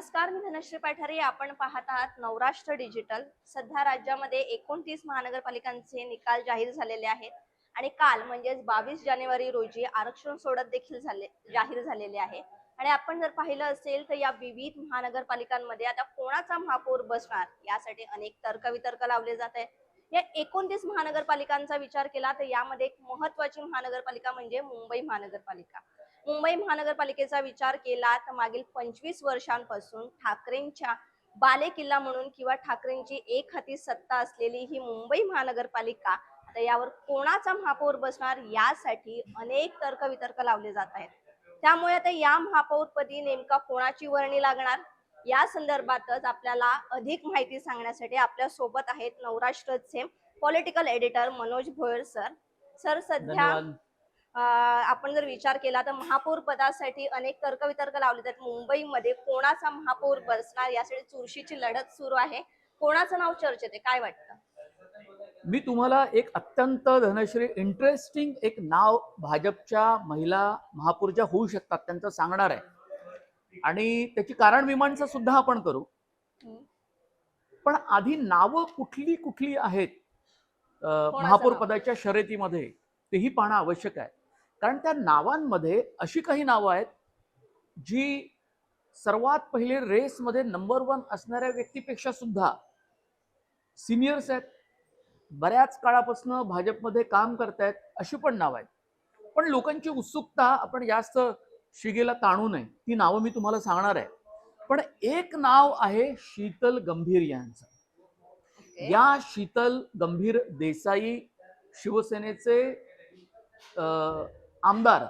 नमस्कार मी धनश्री पाठारे. आपण पाहत आहात नवराष्ट्र डिजिटल. सध्या राज्यामध्ये एकोणतीस महानगरपालिकांचे निकाल जाहीर झालेले आहेत आणि काल म्हणजेच बावीस जानेवारी रोजी आरक्षण सोडत देखील झाले जाहीर झालेले आहे. आणि आपण जर पाहिलं असेल तर या विविध महानगरपालिकांमध्ये आता कोणाचा महापौर बसणार यासाठी अनेक तर्कवितर्क लावले जात आहेत. या एकोणतीस महानगरपालिकांचा विचार केला तर यामध्ये एक महत्वाची महानगरपालिका म्हणजे मुंबई महानगरपालिका. मुंबई महानगरपालिकेचा विचार केला तर मागील पंचवीस वर्षांपासून ठाकरेंच्या बाले किल्ला म्हणून किंवा ठाकरेंची एक हाती सत्ता असलेली ही मुंबई महानगरपालिका आता यावर कोणाचा महापौर बसणार यासाठी अनेक तर्कवितर्क लावले जात आहेत. त्यामुळे आता या महापौरपदी नेमका कोणाची वर्णी लागणार? या संदर्भातच आपल्याला अधिक माहिती सांगण्यासाठी आपल्यासोबत आहेत नवराष्ट्रचे political editor Manoj Bhoyar sir. Sir सध्या आपण जर विचार केला तर महापौर पदासाठी अनेक तर्कवितर्क लावले जातात मुंबईमध्ये कोणाचा महापौर बसणार? यासाठी चुरशीची लढत सुरू आहे. कोणाचं नाव चर्चेत आहे? काय वाटतं? मी तुम्हाला एक अत्यंत धनश्री इंटरेस्टिंग एक नाव भाजपच्या महिला महापौरच्या होऊ शकतात त्यांचं सांगणार आहे. आणि त्याची कारण मीमांसा सुद्धा आपण करू. पण आधी नावं कुठली कुठली आहेत महापौर? पदाच्या शर्यतीमध्ये तेही पाहणं आवश्यक आहे. कारण त्या नावांमध्ये अशी काही नावं आहेत जी सर्वात पहिले रेसमध्ये नंबर वन असणाऱ्या व्यक्तीपेक्षा सुद्धा सिनियर्स आहेत. बऱ्याच काळापासून भाजपमध्ये काम करतायत अशी पण नावं आहेत. पण लोकांची उत्सुकता आपण जास्त शिगेला ताणू नये. ती नावं मी तुम्हाला सांगणार आहे. पण एक नाव आहे शीतल गंभीर यांचं. या शीतल गंभीर देसाई शिवसेनेचे आमदार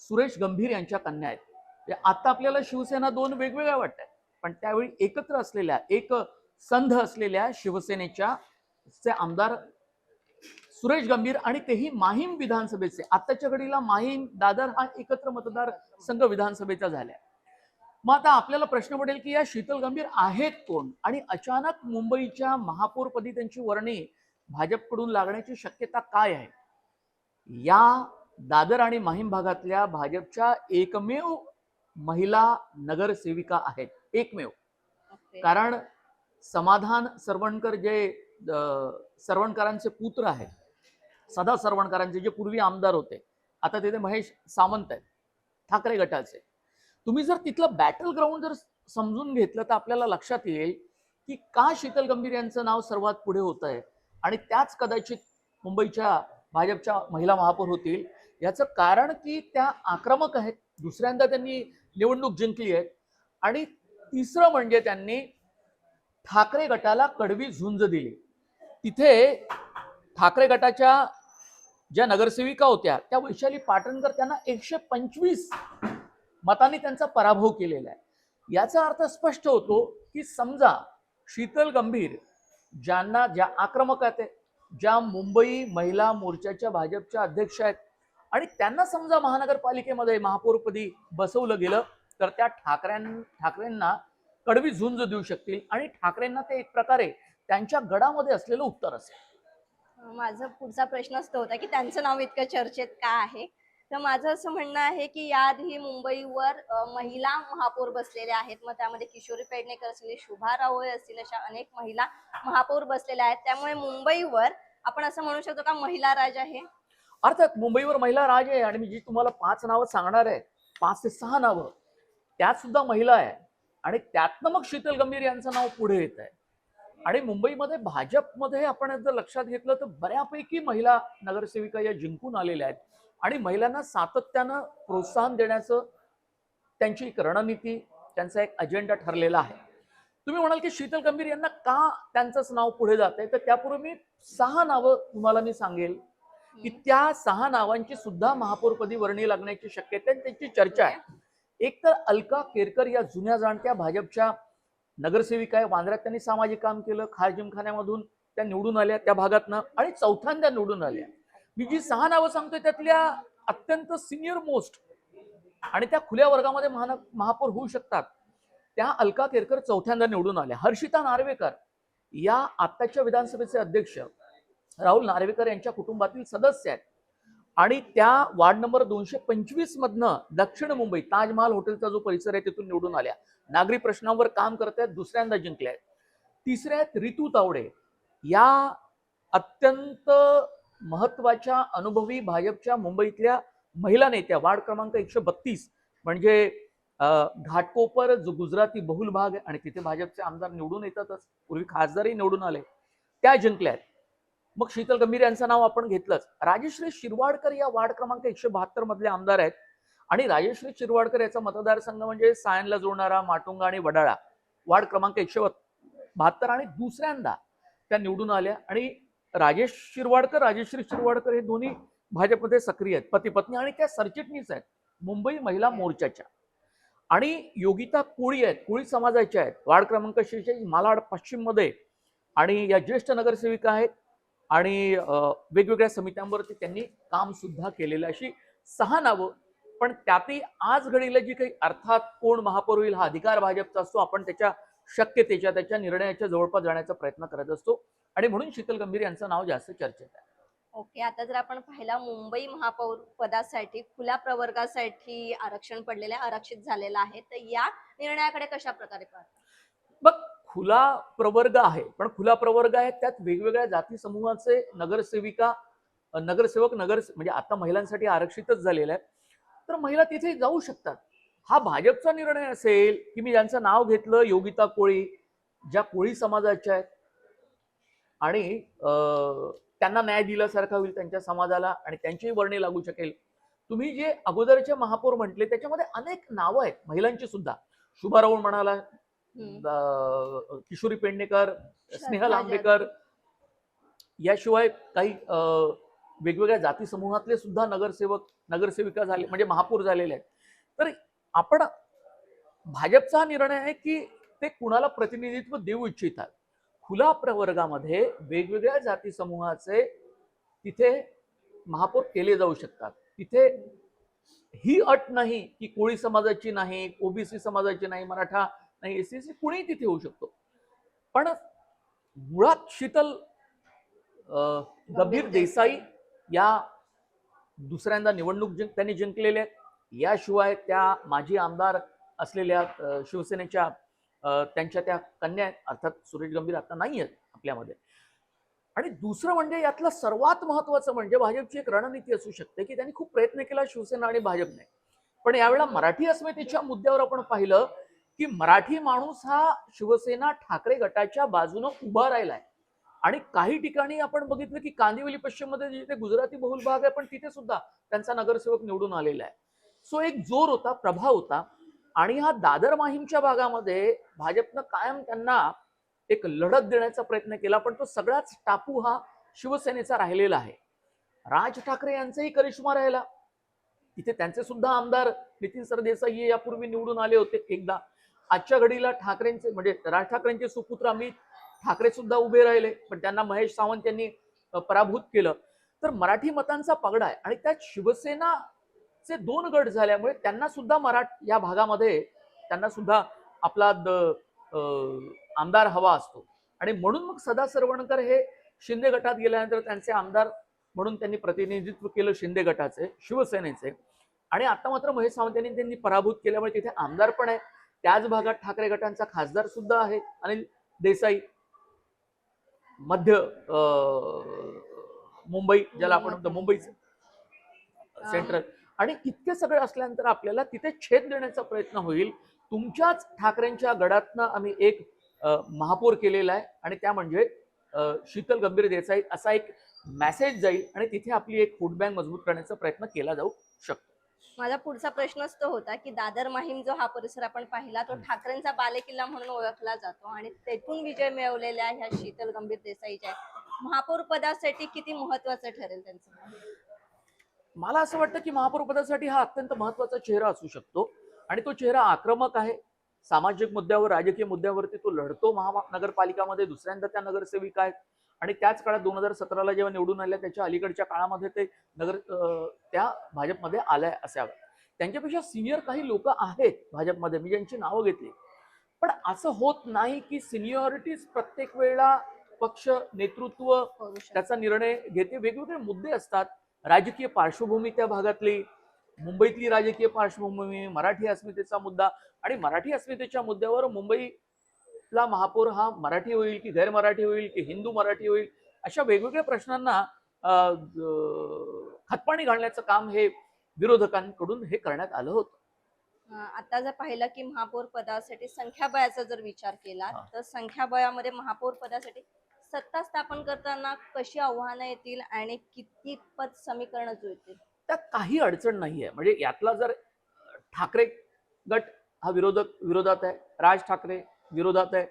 सुरेश गंभीर यांच्या कन्या आहेत. म्हणजे आता आपल्याला शिवसेना दोन वेगवेगळ्या वाटतात पण त्यावेळी एकत्र असलेल्या एक संघ असलेल्या शिवसेनेच्या चे आमदार सुरेश गंभीर आणि तेही माहीम विधानसभेचे. आत्ताच्या घडीला माहीम दादर हा एकत्र मतदार संघ विधानसभेचा झाल्या. मग आता आपल्याला प्रश्न पडेल की या शीतल गंभीर आहेत कोण? आणि अचानक मुंबईच्या महापौरपदी त्यांची वर्णी भाजपकडून लागण्याची शक्यता काय आहे? या दादर आणि माहीम भागातल्या भाजपच्या एकमेव महिला नगरसेविका आहेत. एकमेव. कारण समाधान सरवणकर जे सरवणकरांचे पुत्र आहेत. सदा सरवणकरांचे जे पूर्वी आमदार होते. आता तिथे महेश सामंत आहेत. ठाकरे गटाचे. तुम्ही जर तिथलं बॅटल ग्राउंड जर समजून घेतलं तर आपल्याला लक्षात येईल की का शीतल गंभीर यांचं नाव सर्वात पुढे होत आहे आणि त्याच कदाचित मुंबईच्या भाजपच्या महिला महापौर होतील. याचं कारण की त्या आक्रमक आहेत. दुसऱ्यांदा त्यांनी निवडणूक जिंकली आहे. आणि तिसरं म्हणजे त्यांनी ठाकरे गटाला कडवी झुंज दिली. तिथे ठाकरे गटाच्या ज्या नगरसेविका होत्या त्या वैशाली पाटणकर त्यांना एकशे पंचवीस मतांनी त्यांचा पराभव केलेला आहे. याचा अर्थ स्पष्ट होतो की समजा शीतल गंभीर ज्यांना ज्या आक्रमक आहेत ज्या मुंबई महिला मोर्चाच्या भाजपच्या अध्यक्ष आहेत आणि त्यांना समजा महानगरपालिकेमध्ये महापौरपदी बसवलं गेलं तर त्या ठाकऱ्यां ठाकरेंना कडवी झुंज देऊ शकतील आणि ठाकरेंना ते एक प्रकारे त्यांच्या गडामध्ये असलेलं उत्तर असेल. माझा पुढचा प्रश्नच तो होता की त्यांचं नाव इतकं चर्चेत का आहे? तर माझं असं म्हणणं आहे की याआधी मुंबईवर महिला महापौर बसलेल्या आहेत. मग त्यामध्ये किशोरी पेडणेकर असतील शुभा रावळे असतील अशा अनेक महिला महापौर बसलेल्या आहेत. त्यामुळे मुंबईवर आपण असं म्हणू शकतो का महिला राज आहे अर्थात मुंबईवर महिला राज आहे आणि मी जी तुम्हाला पाच नावं सांगणार आहे पाच ते सहा नावं त्यात सुद्धा महिला आहे. आणि त्यातनं मग शीतल गंभीर यांचं नाव पुढे येत आहे. आणि मुंबईमध्ये भाजपमध्ये आपण जर लक्षात घेतलं तर बऱ्यापैकी महिला नगरसेविका या जिंकून आलेल्या आहेत. आणि महिलांना सातत्यानं प्रोत्साहन देण्याचं त्यांची एक रणनीती त्यांचा एक अजेंडा ठरलेला आहे. तुम्ही म्हणाल की शीतल गंभीर यांना का त्यांचंच नाव पुढे जात आहे तर त्यापूर्वी मी सहा नावं तुम्हाला मी सांगेल. की त्या सहा नावांची सुद्धा महापौरपदी वर्णी लागण्याची शक्यता आहे त्यांची चर्चा आहे. एक तर अलका केरकर या जुन्या जाणत्या भाजपच्या नगरसेविका आहे. वांद्र्यात त्यांनी सामाजिक काम केलं खार जिमखान्यामधून त्या निवडून आल्या त्या भागातनं आणि चौथ्यांदा निवडून आल्या. मी जी सहा नावं सांगतोय त्यातल्या अत्यंत सिनियर मोस्ट आणि त्या खुल्या वर्गामध्ये महान महापौर होऊ शकतात. त्या अलका केरकर चौथ्यांदा निवडून आल्या. हर्षिता नार्वेकर या आत्ताच्या विधानसभेचे अध्यक्ष राहुल नार्वेकर यांच्या कुटुंबातील सदस्य आहेत. आणि त्या वार्ड नंबर दोनशे पंचवीस मधनं दक्षिण मुंबई ताजमहाल हॉटेलचा जो परिसर आहे तिथून निवडून आल्या. नागरी प्रश्नांवर काम करत आहेत दुसऱ्यांदा जिंकल्या आहेत. तिसऱ्या आहेत रितू तावडे. या अत्यंत महत्त्वाच्या अनुभवी भाजपच्या मुंबईतल्या महिला नेत्या वार्ड क्रमांक एकशे बत्तीस म्हणजे घाटकोपर जो गुजराती बहुल भाग आहे आणि तिथे भाजपचे आमदार निवडून येतातच. पूर्वी खासदारही निवडून आले. त्या जिंकल्या आहेत. मग शीतल गंभीर यांचं नाव आपण घेतलंच. राजश्री शिरवाडकर या वार्ड क्रमांक एकशे बहात्तर मधले आमदार आहेत. आणि राजश्री शिरवाडकर याचा मतदारसंघ म्हणजे सायनला जोडणारा माटुंगा आणि वडाळा. वार्ड क्रमांक एकशे बहात्तर आणि दुसऱ्यांदा त्या निवडून आल्या. आणि राजेश शिरवाडकर राजश्री शिरवाडकर हे दोन्ही भाजपमध्ये सक्रिय आहेत. पती पत्नी आणि त्या सरचिटणीस आहेत. मुंबई महिला मोर्चाच्या. आणि योगिता कोळी आहेत. कोळी समाजाच्या आहेत. वार्ड क्रमांक शेहेचाळीस मालाड पश्चिममध्ये. आणि या ज्येष्ठ नगरसेविका आहेत. आणि वेगवेगळ्या समित्यांवरती त्यांनी काम सुद्धा केलेलं. अशी सहा नावं. पण त्यातही आज घडीला जी काही अर्थात कोण महापौर होईल हा अधिकार भाजपचा असतो आपण त्याच्या शक्यतेच्या त्याच्या निर्णयाच्या जवळपास जाण्याचा प्रयत्न करत असतो. आणि म्हणून शीतल गंभीर यांचं नाव जास्त चर्चेत आहे. ओके आता जर आपण पाहिला मुंबई महापौर पदासाठी खुल्या प्रवर्गासाठी आरक्षण पडलेलं आहे आरक्षित झालेलं आहे तर या निर्णयाकडे कशा प्रकारे पाहता? बघ खुला प्रवर्ग आहे पण खुला प्रवर्ग आहे त्यात वेगवेगळ्या जाती समूहाचे नगरसेविका नगरसेवक नगर म्हणजे आता महिलांसाठी आरक्षितच झालेलं आहे. तर महिला तिथे जाऊ शकतात. हा भाजपचा निर्णय असेल की मी ज्यांचं नाव घेतलं योगिता कोळी ज्या कोळी समाजाच्या आहेत आणि त्यांना न्याय दिल्यासारखा होईल त्यांच्या समाजाला आणि त्यांचीही वर्णी लागू शकेल. तुम्ही जे अगोदरचे महापौर म्हटले त्याच्यामध्ये अनेक नावं आहेत महिलांची सुद्धा. शुभारावण म्हणाला किशोरी पेडणेकर स्नेहल आंबेकर याशिवाय काही वेगवेगळ्या जाती समूहातले सुद्धा नगरसेवक नगरसेविका झाले म्हणजे महापौर झालेले आहेत. तर आपण भाजपचा हा निर्णय आहे की ते कुणाला प्रतिनिधित्व देऊ इच्छितात? खुला प्रवर्गामध्ये वेगवेगळ्या जाती समूहाचे तिथे महापौर केले जाऊ शकतात. तिथे ही अट नाही की कोळी समाजाची नाही ओबीसी समाजाची नाही मराठा नाही एस सी कुणीही तिथे होऊ शकतो. पण मुळात शीतल अं, गंभीर देसाई या दुसऱ्यांदा निवडणूक जिंक त्यांनी जिंकलेल्या आहेत. याशिवाय त्या माजी आमदार असलेल्या शिवसेनेच्या त्यांच्या त्या कन्या आहेत. अर्थात सुरेश गंभीर आता नाही आहेत आपल्यामध्ये. आणि दुसरं म्हणजे यातलं सर्वात महत्वाचं म्हणजे भाजपची एक रणनीती असू शकते की त्यांनी खूप प्रयत्न केला शिवसेना आणि भाजपने. पण यावेळेला मराठी अस्मितेच्या मुद्द्यावर आपण पाहिलं की मराठी माणूस हा शिवसेना ठाकरे गटाच्या बाजूनं उभा राहिलाय. आणि काही ठिकाणी आपण बघितलं की कांदिवली पश्चिममध्ये जिथे गुजराती बहुल भाग आहे पण तिथे सुद्धा त्यांचा नगरसेवक निवडून आलेला आहे. सो एक जोर होता प्रभाव होता. आणि हा दादर माहीमच्या भागामध्ये भाजपनं कायम त्यांना एक लढत देण्याचा प्रयत्न केला पण तो सगळाच टापू हा शिवसेनेचा राहिलेला आहे. राज ठाकरे यांचाही करिश्मा राहिला. तिथे त्यांचे सुद्धा आमदार नितीन सरदेसाई यापूर्वी निवडून आले होते एकदा. आजच्या घडीला ठाकरेंचे म्हणजे राज ठाकरेंचे सुपुत्र अमित ठाकरे सुद्धा उभे राहिले पण त्यांना महेश सावंत यांनी पराभूत केलं. तर मराठी मतांचा पगडा आहे आणि त्यात शिवसेनाचे दोन गट झाल्यामुळे त्यांना सुद्धा मराठ या भागामध्ये त्यांना सुद्धा आपला द- आमदार हवा असतो. आणि म्हणून मग सदा सरवणकर हे शिंदे गटात गेल्यानंतर त्यांचे आमदार म्हणून त्यांनी प्रतिनिधित्व केलं शिंदे गटाचे शिवसेनेचे. आणि आता मात्र महेश सावंत यांनी त्यांनी पराभूत केल्यामुळे तिथे आमदार पण आहे. त्याच भागात ठाकरे गटांचा खासदार सुद्धा आहे अनिल देसाई मध्य मुंबई ज्याला आपण म्हणतो मुंबईचं सेंट्रल आणि इतके सगळे असल्यानंतर आपल्याला तिथे छेद देण्याचा प्रयत्न होईल. तुमच्याच ठाकरेंच्या गडातनं आम्ही एक महापौर केलेला आहे आणि त्या म्हणजे शीतल गंभीर देसाई असा एक मेसेज जाईल आणि तिथे आपली एक फूड बँक मजबूत करण्याचा प्रयत्न केला जाऊ शकतो. माझा पुढचा प्रश्नच तो होता की दादर माहीम जो हा परिसर आपण पाहिला तो ठाकरेंचा बालेकिल्ला म्हणून ओळखला जातो आणि तेथून विजय मिळवलेल्या ह्या शीतल गंभीर देसाईच्या. महापौर पदासाठी किती महत्वाचं ठरेल त्यांचं मला असं वाटतं की महापौर पदासाठी हा अत्यंत महत्त्वाचा चेहरा असू शकतो आणि तो चेहरा आक्रमक आहे. सामाजिक मुद्द्यावर राजकीय मुद्द्यावरती तो लढतो महानगरपालिकामध्ये दुसऱ्यांदा त्या नगरसेविका आहेत. आणि त्याच काळात दोन हजार सतराला जेव्हा निवडून आल्या त्याच्या अलीकडच्या काळामध्ये ते नगर त्या भाजपमध्ये आल्या असाव्या. त्यांच्यापेक्षा सिनियर काही लोक आहेत भाजपमध्ये. मी ज्यांची नावं घेतली. पण असं होत नाही की सिनियरिटीज प्रत्येक वेळेला पक्ष नेतृत्व त्याचा निर्णय घेते. वेगवेगळे मुद्दे असतात. राजकीय पार्श्वभूमी त्या भागातली मुंबईतली राजकीय पार्श्वभूमी मराठी अस्मितेचा मुद्दा आणि मराठी अस्मितेच्या मुद्द्यावर मुंबईला महापौर हा मराठी होईल की गैर मराठी होईल की हिंदू मराठी होईल अशा वेगवेगळ्या प्रश्नांना खतपाणी घालण्याचं काम हे विरोधकांकडून हे करण्यात आलं होतं. आता जर पाहिलं की महापौर पदासाठी संख्याबळाचा जर विचार केला. तर संख्याबळामध्ये महापौर पदासाठी सत्ता स्थापन करताना कशी आव्हानं येतील आणि किती पद समीकरण जुळतील? त्यात काही अडचण नाही आहे. म्हणजे यातला जर ठाकरे गट हा विरोधक विरोधात आहे राज ठाकरे विरोधात आहे.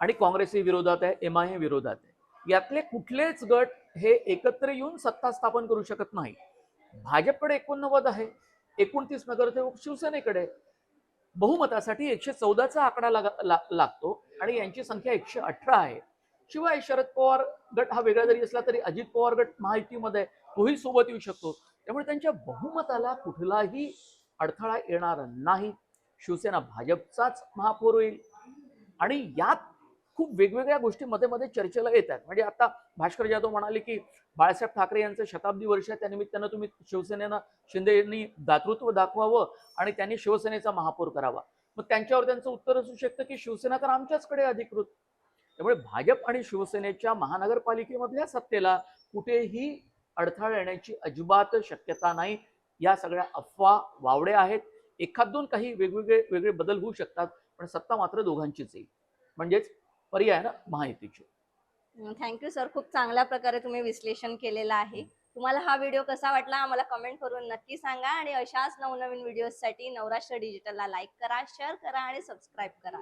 आणि काँग्रेसही विरोधात आहे एम आय विरोधात आहे. यातले कुठलेच गट हे एकत्र येऊन सत्ता स्थापन करू शकत नाही. भाजपकडे एकोणनव्वद आहे एकोणतीस नगरसेवक शिवसेनेकडे बहुमतासाठी एकशे चौदाचा आकडा लाग ला- लागतो आणि यांची संख्या एकशे अठरा आहे. शिवाय शरद पवार गट हा वेगळा जरी असला तरी अजित पवार गट महायुतीमध्ये तोही सोबत येऊ शकतो. त्यामुळे त्यांच्या बहुमताला कुठलाही अडथळा येणार नाही. शिवसेना भाजपचाच महापौर होईल. आणि यात खूप वेगवेगळ्या गोष्टी मध्ये मध्ये चर्चेला येतात म्हणजे आता भास्कर जाधव म्हणाले की बाळासाहेब ठाकरे यांचं शताब्दी वर्ष आहे. त्यानिमित्तानं तुम्ही शिवसेनेनं शिंदे यांनी दातृत्व दाखवावं आणि त्यांनी शिवसेनेचा महापौर करावा. मग त्यांच्यावर त्यांचं उत्तर असू शकतं की शिवसेना तर आमच्याचकडे अधिकृत. त्यामुळे भाजप आणि शिवसेनेच्या महानगरपालिकेमधल्या सत्तेला कुठेही अडथळा येण्याची अजिबात शक्यता नाही. या सगळ्या अफवा वावड्या आहेत. एखाद दोन काही वेगवेगळे वेगळे बदल होऊ शकतात पण सत्ता मात्र दोघांचीच येईल म्हणजेच पर्याय ना महायुतीची. थँक्यू सर खूप चांगल्या प्रकारे तुम्ही विश्लेषण केलेलं आहे. तुम्हाला हा व्हिडिओ कसा वाटला आम्हाला कमेंट करून नक्की सांगा आणि अशाच नवनवीन व्हिडिओसाठी नवराष्ट्र डिजिटलला लाईक करा शेअर करा आणि सबस्क्राईब करा.